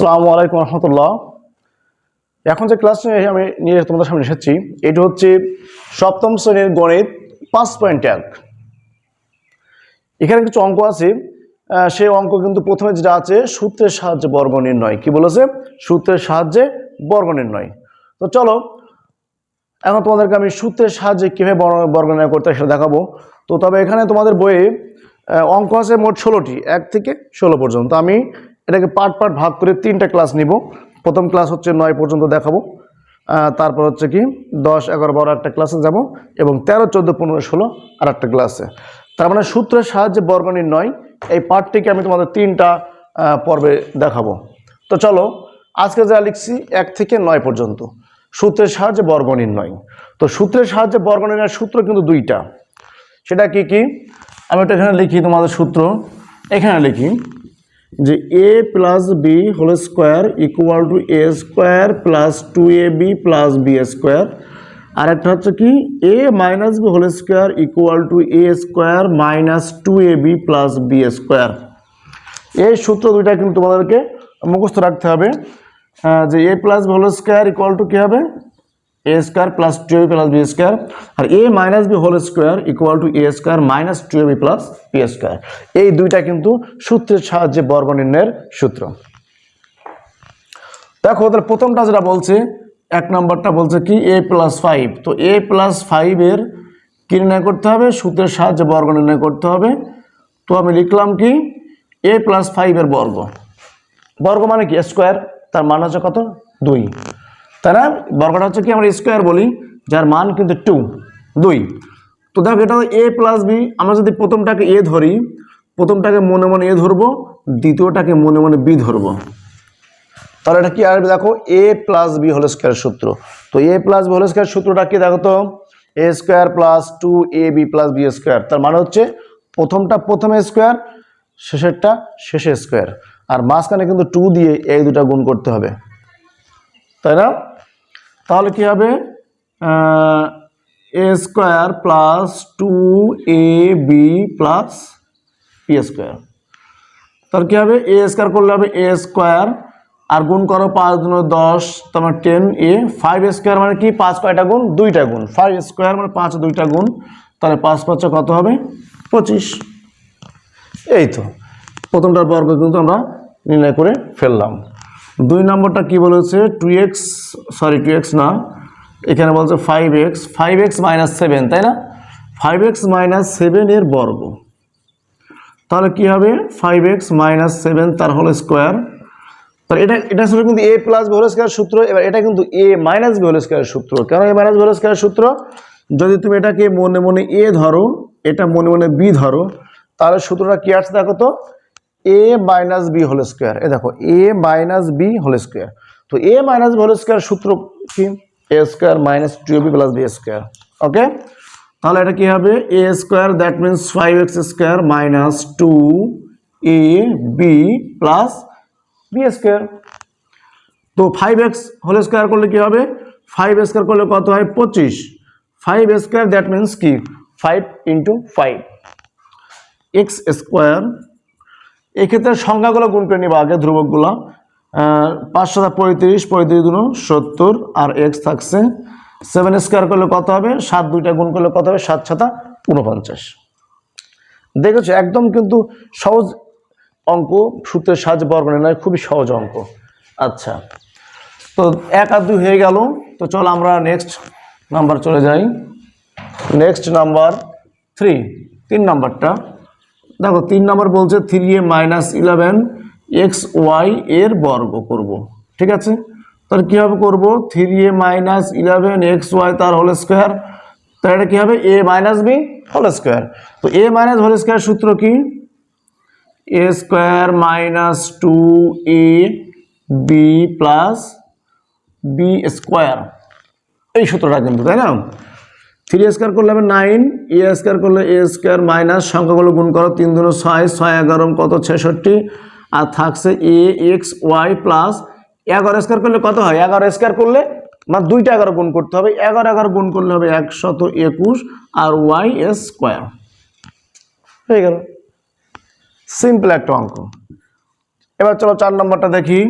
আসসালামু আলাইকুম রহমতুল্লাহ। এখন যে ক্লাস নিয়ে আমি নিয়ে তোমাদের সামনে এসেছি, এটি হচ্ছে সপ্তম শ্রেণির গণিত পাঁচ পয়েন্ট এক। এখানে কিছু অঙ্ক আছে সেই অঙ্ক কিন্তু প্রথমে যেটা আছে, সূত্রের সাহায্যে বর্গ নির্ণয়। কি বলেছে? সূত্রের সাহায্যে বর্গ নির্ণয়। তো চলো, এখন তোমাদেরকে আমি সূত্রের সাহায্যে কীভাবে বর্গ নির্ণয় করতে সেটা দেখাবো। তো তবে এখানে তোমাদের বইয়ে অঙ্ক আছে মোট ষোলোটি, এক থেকে ষোলো পর্যন্ত। আমি এটাকে পার্ট পার্ট ভাগ করে তিনটা ক্লাস নিব। প্রথম ক্লাস হচ্ছে নয় পর্যন্ত দেখাবো। তারপর হচ্ছে কি, দশ, এগারো, বারো একটা ক্লাসে যাব এবং তেরো, চোদ্দ, পনেরো, ষোলো আর একটা ক্লাসে তার মানে সূত্রের সাহায্যে বর্গ নির্ণয় এই পার্টটিকে আমি তোমাদের তিনটা পর্বে দেখাবো। তো চলো, আজকে যা লিখছি, এক থেকে নয় পর্যন্ত। সূত্রের সাহায্যে বর্গ নির্ণয় তো সূত্রের সাহায্যে বর্গ সূত্র কিন্তু দুইটা। সেটা কি কি? আমি এটা এখানে লিখি তোমাদের সূত্র। এখানে লিখি যে a plus b whole square equal to a square plus two a b plus b square আর একটা হচ্ছে কি a minus b whole square equal to a square minus two a b plus b square এই সূত্র দুইটা কিন্তু তোমাদেরকে মুখস্থ রাখতে হবে। যে a plus b whole square equal to কী হবে? A square plus two b plus b square R a minus b whole square equal to a square minus two b plus b square এই দুইটা কিন্তু সূত্রের সাহায্যে বর্গ নির্ণয়ের সূত্র। দেখো, তাহলে প্রথমটা যেটা বলছে, এক নম্বরটা বলছে কি? এ প্লাস ফাইভ তো এ প্লাস ফাইভের কি নির্ণয় করতে হবে? সূত্রের সাহায্যে বর্গ নির্ণয় করতে হবে। তো আমি লিখলাম কি? এ প্লাস ফাইভের বর্গ। বর্গ মানে কি? স্কোয়ার তার মান হচ্ছে কত? দুই। না বর্গটা হচ্ছে কি আমরা স্কোয়ার বলি, যার মান কিন্তু টু দুই। তো দেখো এটা এ প্লাস বি আমরা যদি প্রথমটাকে এ ধরি, প্রথমটাকে মনে মনে এ ধরবো, দ্বিতীয়টাকে মনে মনে বি ধরবো। তাহলে এটা কি আসবে? দেখো a plus b whole square সূত্র। তো a plus b whole square সূত্রটা কি? দেখো তো a square plus two a b plus b square তার মানে হচ্ছে প্রথমটা প্রথমে স্কোয়ার শেষেরটা শেষে স্কোয়ার আর মাঝখানে কিন্তু টু দিয়ে এই দুটা গুণ করতে হবে। তাই না? তাহলে কি হবে? A square plus two a b plus p square তাহলে কী হবে? এ স্কোয়ার করলে হবে এ স্কোয়ার আর গুণ করো পাঁচ দুন দশ তোমার টেন এ ফাইভ স্কোয়ার মানে কি? পাঁচ কয়টা গুণ? দুইটা গুণ। ফাইভ স্কোয়ার মানে পাঁচ, দুইটা গুণ। তাহলে পাঁচ পাঁচে কত হবে? পঁচিশ। এই তো। প্রথমটার বর্গ কিন্তু আমরা নির্ণয় করে ফেললাম। দুই নম্বরটা কি বলেছে two x sorry two x না। এখানে বলছে five x five x minus seven তাই না? ফাইভ এক্স মাইনাস সেভেনের বর্গ। তাহলে কী হবে? ফাইভ এক্স মাইনাস সেভেন তার হল স্কোয়ার তাহলে এটা এটা ছিল কিন্তু এ প্লাস হোল স্কোয়ার সূত্র। এবার এটা কিন্তু এ মাইনাস হোল স্কোয়ার সূত্র। কেন এ মাইনাস হোল স্কোয়ার সূত্র? যদি তুমি এটাকে মনে মনে এ ধরো, এটা মনে মনে বি ধরো, তাহলে সূত্রটা কী আসছে দেখো তো? A minus b whole square a দেখো a minus b whole square তো a minus b whole square সূত্র কি? A square minus two b plus b square okay তাহলে এটা কি হবে? A square that means five x square minus two a b plus b square তো five x whole square করলে কি হবে? ফাইভ স্কোয়ার করলে কত হয়? পঁচিশ। ফাইভ স্কোয়ার দ্যাট মিনস কি? Five into five x square এক্ষেত্রে সংখ্যাগুলো গুণ করে নিবা? আগে ধ্রুবকগুলো। পাঁচ সাতা পঁয়ত্রিশ পঁয়ত্রিশ দুনো, সত্তর, আর এক্স থাকছে সেভেন স্কোয়ার করলে কত হবে? সাত দুইটা গুণ করলে কত হবে? সাত সাতা উনপঞ্চাশ দেখেছ, একদম কিন্তু সহজ অঙ্ক, সূত্রের সাহায্যে বর্গ নির্ণয় খুবই সহজ অঙ্ক। আচ্ছা তো এক আর দুই হয়ে গেল। তো চলো আমরা নেক্সট নাম্বার চলে যাই। নেক্সট নাম্বার থ্রি তিন নাম্বারটা দেখো, তিন নাম্বার বলছে three a minus eleven x y এর বর্গ করব, ঠিক আছে? তাহলে কী হবে করব? Three a minus eleven x y তার হোল স্কোয়ার তাহলে এটা কী হবে? A minus b whole square তো এ মাইনাস হোল স্কোয়ার সূত্র কি? A square minus two a b plus b square এই সূত্রটা কিন্তু, তাই না? থ্রি স্কোয়ার করলে হবে নাইন এ স্কোয়ার করলে এ স্কোয়ার মাইনাস সংখ্যাগুলো গুণ করো, তিন দুনো ছয় ছয় এগারো, কত? ছেষট্টি। আর থাকছে এ এক্স ওয়াই প্লাস এগারো স্কোয়ার করলে কত হয়? এগারো স্কোয়ার করলে মানে দুইটা এগারো গুণ করতে হবে। এগারো এগারো গুণ করলে হবে একশত একুশ আর ওয়াই স্কোয়ার। হয়ে গেল। সিম্পল একটা অঙ্ক। এবার চলো চার নম্বরটা দেখি।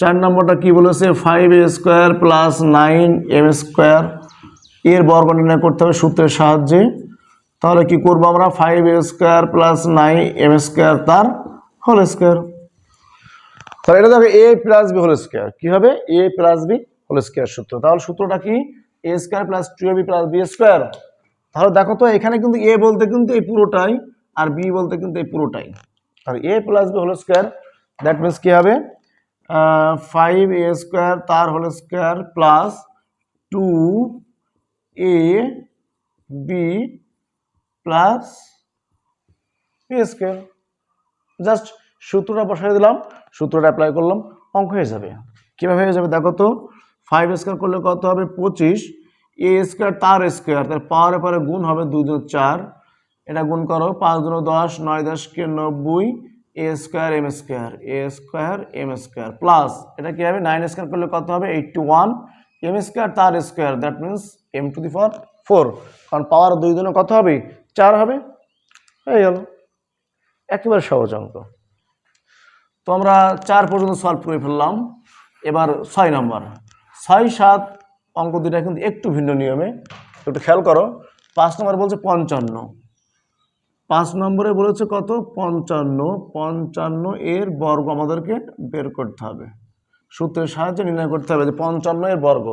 চার নম্বরটা কি বলেছে? Five a square plus nine m square এর বর্গ নির্ণয় করতে হবে সূত্রের সাহায্যে। তাহলে কি করব আমরা? Five a square plus nine m square তার হোল স্কোয়ার তাহলে এটা দেখো a plus b whole square কি হবে? A plus b whole square সূত্র। তাহলে সূত্রটা কি? A square plus two b plus b square তাহলে দেখো তো, এখানে কিন্তু এ বলতে কিন্তু এই পুরোটাই আর বি বলতে কিন্তু এই পুরোটাই। আর a plus b whole square that means কি হবে? ফাইভ এ স্কোয়ার তার whole square plus two a b plus b square just সূত্রটা বসাই দিলাম, সূত্রটা অ্যাপ্লাই করলাম, অঙ্ক হয়ে যাবে। কীভাবে হয়ে যাবে দেখো তো ফাইভ স্কোয়ার করলে কত হবে? পঁচিশ। এ স্কোয়ার তার স্কোয়ার তার পাওয়ারে পারে গুণ হবে দুই দুই চার। এটা গুণ করো, পাঁচ দুনো দশ, নয় দশকে নব্বই। A square m square a square m square plus এটা কী হবে? নাইন স্কোয়ার করলে কত হবে? এইটটি ওয়ান এম স্কোয়ার তার square that means m to the for four কারণ পাওয়ার দুই দিনে কত হবে? চার হবে। হয়ে গেল একেবারে সহজ অঙ্ক। তো আমরা চার পর্যন্ত সলভ করে ফেললাম। এবার ছয় নম্বর ছয় সাত অঙ্ক দুটা কিন্তু একটু ভিন্ন নিয়মে। একটু খেয়াল করো। পাঁচ নম্বর বলছে পঞ্চান্ন। পাঁচ নম্বরে বলেছে কত? পঞ্চান্ন। পঞ্চান্ন এর বর্গ আমাদেরকে বের করতে হবে। সূত্রের সাহায্যে নির্ণয় করতে হবে যে পঞ্চান্ন এর বর্গ।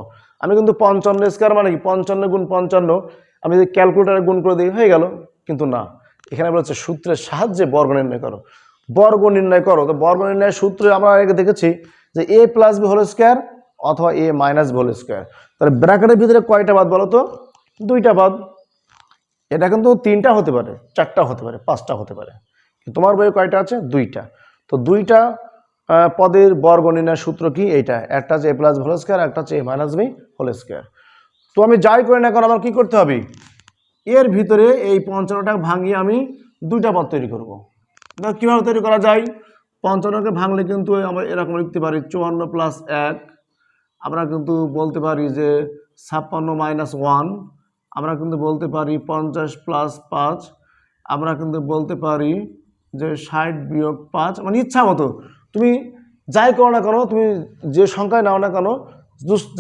আমি কিন্তু পঞ্চান্ন স্কোয়ার মানে কি? পঞ্চান্ন গুণ পঞ্চান্ন। আমি যদি ক্যালকুলেটারে গুণ করে দিই, হয়ে গেল। কিন্তু না। এখানে বলেছে সূত্রের সাহায্যে বর্গ নির্ণয় করো। বর্গ নির্ণয় করো। তো বর্গ নির্ণয়ের সূত্রে আমরা আগে দেখেছি যে a plus b whole square অথবা a minus b whole square তাহলে ব্র্যাকেটের ভিতরে কয়টা বাদ বলো তো? দুইটা বাদ। এটা কিন্তু তিনটা হতে পারে, চারটা হতে পারে, পাঁচটা হতে পারে। তোমার বইয়ে কয়টা আছে? দুইটা। তো দুইটা পদের বর্গ নির্ণয়ের সূত্র কি? এইটা। একটা হচ্ছে এ প্লাস হোল স্কোয়ার একটা হচ্ছে a minus b whole square তো আমি যাই করি না কারণ আমার কী করতে হবে? এর ভিতরে এই পঞ্চান্নটা ভাঙিয়ে আমি দুইটা পদ তৈরি করব। কীভাবে তৈরি করা যায়? পঞ্চান্নকে ভাঙলে কিন্তু আমরা এরকম লিখতে পারি, চুয়ান্ন প্লাস এক। আমরা কিন্তু বলতে পারি যে ছাপ্পান্ন মাইনাস ওয়ান আমরা কিন্তু বলতে পারি পঞ্চাশ প্লাস পাঁচ। আমরা কিন্তু বলতে পারি যে ষাট বিয়োগ পাঁচ মানে ইচ্ছা মতো। তুমি যাই করো না কেন, তুমি যে সংখ্যায় নাও না কেন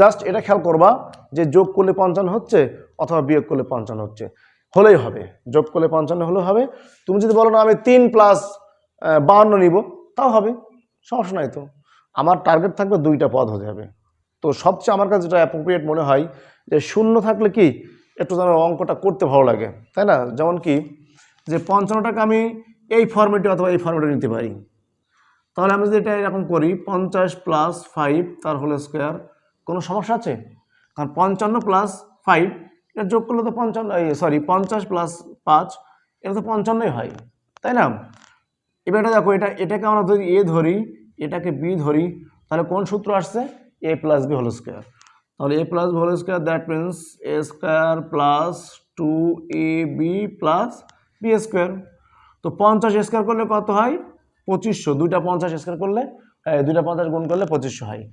জাস্ট এটা খেয়াল করবা যে যোগ করলে পঞ্চান্ন হচ্ছে অথবা বিয়োগ করলে পঞ্চান্ন হচ্ছে। হলেই হবে। যোগ করলে পঞ্চান্ন হলেও হবে। তুমি যদি বলো না, আমি তিন প্লাস বাহান্ন নিব, তাও হবে। সমস্যা নাই তো। আমার টার্গেট থাকবে দুইটা পদ হতে হবে। তো সবচেয়ে আমার কাছে যেটা অ্যাপ্রোপ্রিয়েট মনে হয় যে শূন্য থাকলে কি, একটু যেন অঙ্কটা করতে ভালো লাগে, তাই না? যেমন কি, যে পঞ্চান্নটাকে আমি এই ফর্মেটে অথবা এই ফর্মেটে নিতে পারি। তাহলে আমি যদি এটা এরকম করি, পঞ্চাশ প্লাস ফাইভ তার হোল স্কোয়ার কোনো সমস্যা আছে? কারণ পঞ্চান্ন প্লাস ফাইভ এটা যোগ করলে তো পঞ্চান্ন সরি পঞ্চাশ প্লাস পাঁচ, এটা তো পঞ্চান্নই হয়, তাই না? এবার এটা দেখো, এটা, এটাকে আমরা যদি এ ধরি, এটাকে বি ধরি, তাহলে কোন সূত্র আসছে? A plus b whole square তাহলে a plus b whole square that means a square plus two a b plus b square তো পঞ্চাশ স্কোয়ার করলে কত হয়? পঁচিশশো, দুইটা পঞ্চাশ স্কোয়ার করলে দুইটা পঞ্চাশ গুণ করলে পঁচিশশো হয়।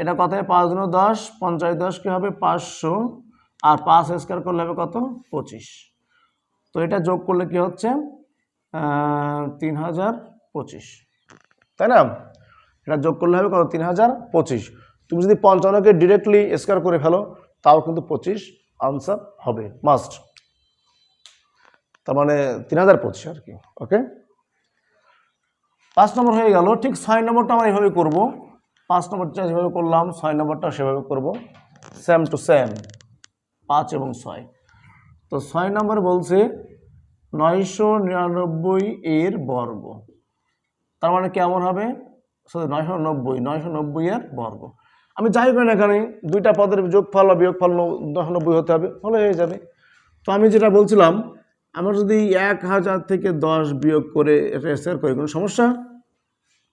এটা কত পাঁচ দুনো দশ, পঞ্চাশ দশ কী হবে? পাঁচশো। আর পাঁচ স্কোয়ার করলে হবে কত? পঁচিশ। তো এটা যোগ করলে কি হচ্ছে? তিন হাজার পঁচিশ। তাই না? এটা যোগ করলে হবে কত? তিন হাজার পঁচিশ। তুমি যদি পঞ্চান্নকে ডিরেক্টলি স্কোয়ার করে ফেলো, তাও কিন্তু পঁচিশ আনসার হবে। মাস্ট তার মানে তিন হাজার পঁচিশ আর কি ওকে পাঁচ নম্বর হয়ে গেল, ঠিক ছয় নম্বরটা আমরা এইভাবে করব। পাঁচ নম্বরটা যেভাবে করলাম, ছয় নম্বরটা সেভাবে করব। সেম টু সেম পাঁচ এবং ছয়। তো ছয় নম্বর বলছে নয়শো নিরানব্বই এর বর্গ। তার মানে কেমন হবে? সরি, নয়শো নব্বই নয়শো নব্বই এর বর্গ। আমি যাই করি না এখানে দুইটা পদের যোগফল বা বিয়োগফল ন- নয়শো নব্বই হতে হবে, হলে হয়ে যাবে। তো আমি যেটা বলছিলাম আমরা যদি এক হাজার থেকে দশ বিয়োগ করে স্কোয়ার করি, কোনো সমস্যা?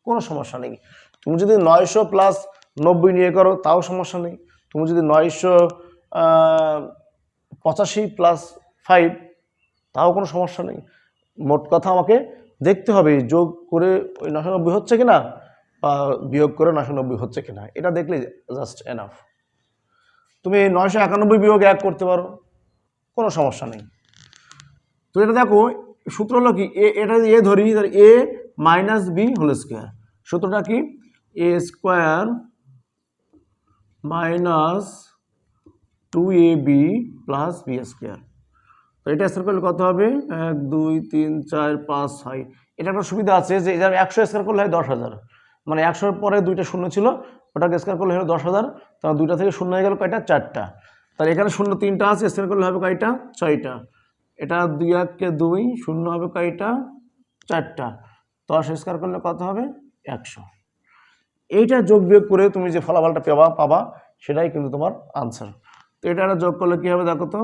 কোনো সমস্যা নেই। তুমি যদি নয়শো প্লাস নব্বই নিয়ে করো, তাও সমস্যা নেই। তুমি যদি নয়শো পঁচাশি প্লাস ফাইভ তাও কোনো সমস্যা নেই। মোট কথা আমাকে দেখতে হবে যোগ করে ওই নশো নব্বই হচ্ছে কিনা বা বিয়োগ করে নশো নব্বই হচ্ছে কিনা। এটা দেখলে জাস্ট এনাফ তুমি নয়শো একানব্বই বিয়োগ এক করতে পারো, কোনো সমস্যা নেই। তো এটা দেখো, সূত্র হলো কি? এ, এটা যদি এ ধরি, তাহলে a minus b whole square. সূত্রটা কি? A square minus two a b plus b square. তো এটা স্কোয়ার করলে কত হবে? এক, দুই, তিন, চার, পাঁচ, ছয়। এটা একটা সুবিধা আছে যে এটা একশো স্কোয়ার করলে হয় দশ হাজার। মানে একশোর পরে দুইটা শূন্য ছিল, ওটাকে স্কোয়ার করলে হলো দশ হাজার। তাহলে দুইটা থেকে শূন্য হয়ে গেল কয়টা? চারটা। তাহলে এখানে শূন্য তিনটা আছে, স্কোয়ার করলে হবে কয়টা? ছয়টা। এটা দুই এককে দুই, শূন্য হবে কয়টা? চারটা। দশ স্কোয়ার করলে কত হবে? একশো। এইটা যোগ বিয়োগ করে তুমি যে ফলাফলটা পাবা পাবা, সেটাই কিন্তু তোমার আনসার তো এটা যোগ করলে কি হবে দেখো তো?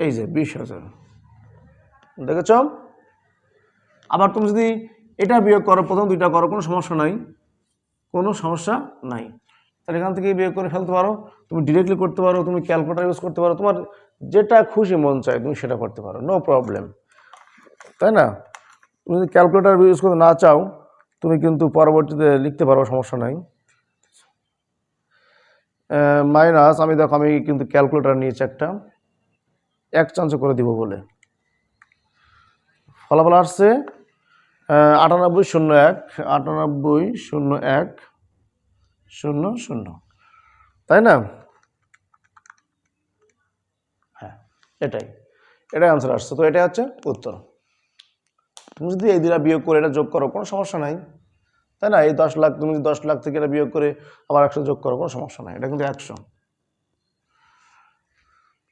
এই যে বিশ হাজার। দেখেছ? আবার তুমি যদি এটা বিয়োগ করো, প্রথম দুইটা করো, কোনো সমস্যা নাই। কোনো সমস্যা নাই। তাহলে এখান থেকে বিয়োগ করে ফেলতে পারো। তুমি ডিরেক্টলি করতে পারো, তুমি ক্যালকুলেটার ইউজ করতে পারো, তোমার যেটা খুশি মন চায় তুমি সেটা করতে পারো নো প্রবলেম তাই না? তুমি যদি ক্যালকুলেটার ইউজ করতে না চাও, তুমি কিন্তু পরবর্তীতে লিখতে পারো, সমস্যা নাই। মাইনাস আমি দেখো, আমি কিন্তু ক্যালকুলেটার নিয়েছি একটা। এক চান্স করে দিব বলে। ফলাফল আসছে আটানব্বই শূন্য এক, আটানব্বই শূন্য এক, শূন্য শূন্য। তাই না? হ্যাঁ এটাই। এটাই আনসার আসছে। তো এটাই হচ্ছে উত্তর। তুমি যদি এই দুটা বিয়োগ করে এটা যোগ করো, কোনো সমস্যা নাই। তাই না? এই দশ লাখ, তুমি যদি দশ লাখ থেকে এটা বিয়োগ করে আবার একশো যোগ করো, কোনো সমস্যা নাই। এটা কিন্তু একশো।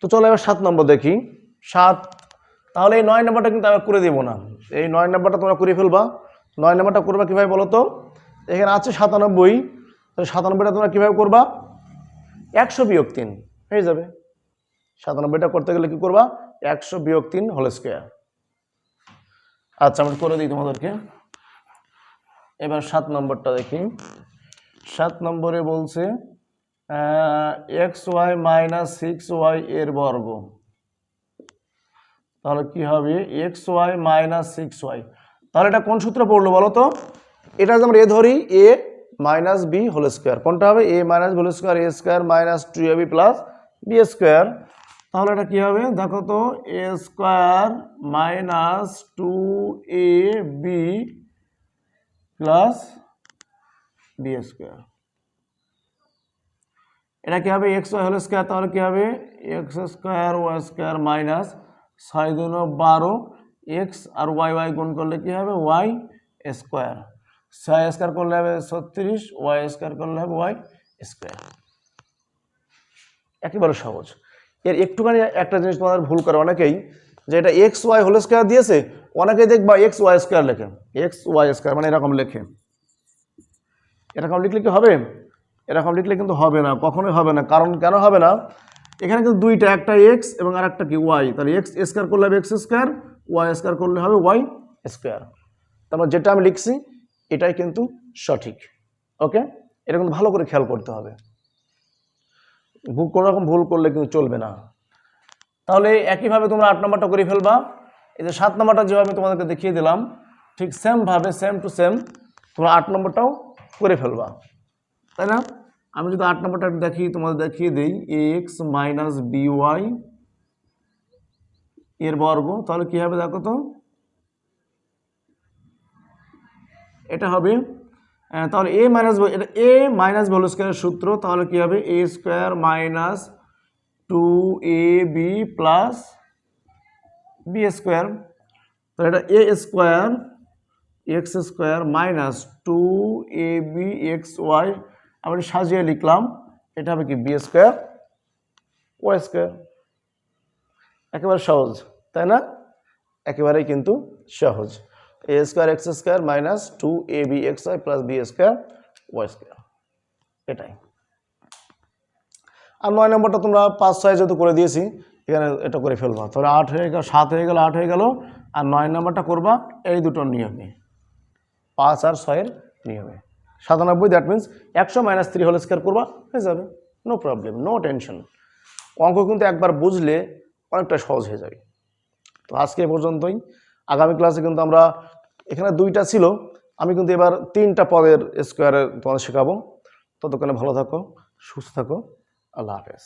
তো চলো এবার সাত নম্বর দেখি। সাত তাহলে এই নয় নম্বরটা কিন্তু আবার করে দেবো না। এই নয় নম্বরটা তোমরা করে ফেলবা। নয় নম্বরটা করবা কীভাবে বলো তো? এখানে আছে সাতানব্বই। তাহলে সাতানব্বইটা তোমরা কীভাবে করবা? একশো বিয়োগ তিন, হয়ে যাবে। সাতানব্বইটা করতে গেলে কি করবা? একশো বিয়োগ তিন হোল স্কোয়ার আচ্ছা আমি করে দিই তোমাদেরকে। এবার সাত নম্বরটা দেখি। সাত নম্বরে বলছে x y minus six y এর বর্গ। তাহলে কি হবে? X y minus six y তাহলে এটা কোন সূত্র পড়ল বলো তো? এটা আমরা এ ধরি a minus b whole square কোনটা হবে? A minus whole square a square minus two a b plus b square তাহলে এটা কী হবে? দেখো তো a square minus two a b plus b square এটা কি হবে? এক্স ওয়াই হোল স্কোয়ার তাহলে কি হবে? X square y square minus ছয় দুন বারো এক্স আর ওয়াই ওয়াই গুণ করলে কি হবে? Y square. ছয় স্কোয়ার করলে হবে ছত্রিশ, ওয়াই স্কোয়ার করলে হবে ওয়াই স্কোয়ার। একেবারে সহজ। এর একটুখানি একটা জিনিস তোমাদের ভুল করে অনেকেই, যে এটা এক্স ওয়াই হোল স্কোয়ার দিয়েছে, অনেকেই দেখবা এক্স ওয়াই স্কোয়ার লেখে। এক্স ওয়াই স্কোয়ার মানে এরকম লেখে। এরকম লিখলে কি হবে? এরকম লিখলে কিন্তু হবে না, কখনোই হবে না। কারণ কেন হবে না? এখানে কিন্তু দুইটা, একটা এক্স এবং আর একটা কি ওয়াই তাহলে এক্স স্কোয়ার করলে হবে এক্স স্কোয়ার ওয়াই স্কোয়ার করলে হবে ওয়াই স্কোয়ার তারপর যেটা আমি লিখছি, এটাই কিন্তু সঠিক। ওকে? এটা কিন্তু ভালো করে খেয়াল করতে হবে। কোনো রকম ভুল করলে কিন্তু চলবে না। তাহলে একইভাবে তোমরা আট নম্বরটা করে ফেলবা। এই যে সাত নম্বরটা যেভাবে তোমাদেরকে দেখিয়ে দিলাম, ঠিক সেমভাবে সেম টু সেম তোমরা আট নম্বরটাও করে ফেলবা। তাই না? আমি যদি আট নম্বরটা দেখি তোমাদের দেখিয়ে দিই এক্স মাইনাস বিওয়াই এর বর্গ, তাহলে কী হবে দেখো তো? এটা হবে তাহলে এ মাইনাস এটা এ মাইনাস ভোল স্কোয়ারের সূত্র, তাহলে কী হবে? A square minus two a b plus b square তাহলে এটা a square x square minus two a b x y আমি সাজিয়ে লিখলাম। এটা হবে কি? বি স্কোয়ার ওয়াই স্কোয়ার একেবারে সহজ, তাই না? একেবারেই কিন্তু সহজ। A square x square minus two a b x y plus b square y square এটাই। আর নয় নম্বরটা তোমরা পাঁচ ছয় যেহেতু করে দিয়েছি, এখানে এটা করে ফেলবা। তাহলে আট হয়ে গেল, সাত হয়ে গেল, আট হয়ে গেল, আর নয় নম্বরটা করবা এই দুটোর নিয়মে। পাঁচ আর ছয়ের নিয়মে। সাতানব্বই দ্যাট মিন্স একশো মাইনাস থ্রি হোল স্কোয়ার করবা, হয়ে যাবে। নো প্রবলেম নো টেনশন অঙ্ক কিন্তু একবার বুঝলে অনেকটা সহজ হয়ে যাবে। তো আজকে এ পর্যন্তই। আগামী ক্লাসে কিন্তু আমরা, এখানে দুইটা ছিল, আমি কিন্তু এবার তিনটা পদের স্কোয়ারে তোমাদের শেখাবো। ততক্ষণে ভালো থাকো, সুস্থ থাকো। আল্লাহ হাফেজ।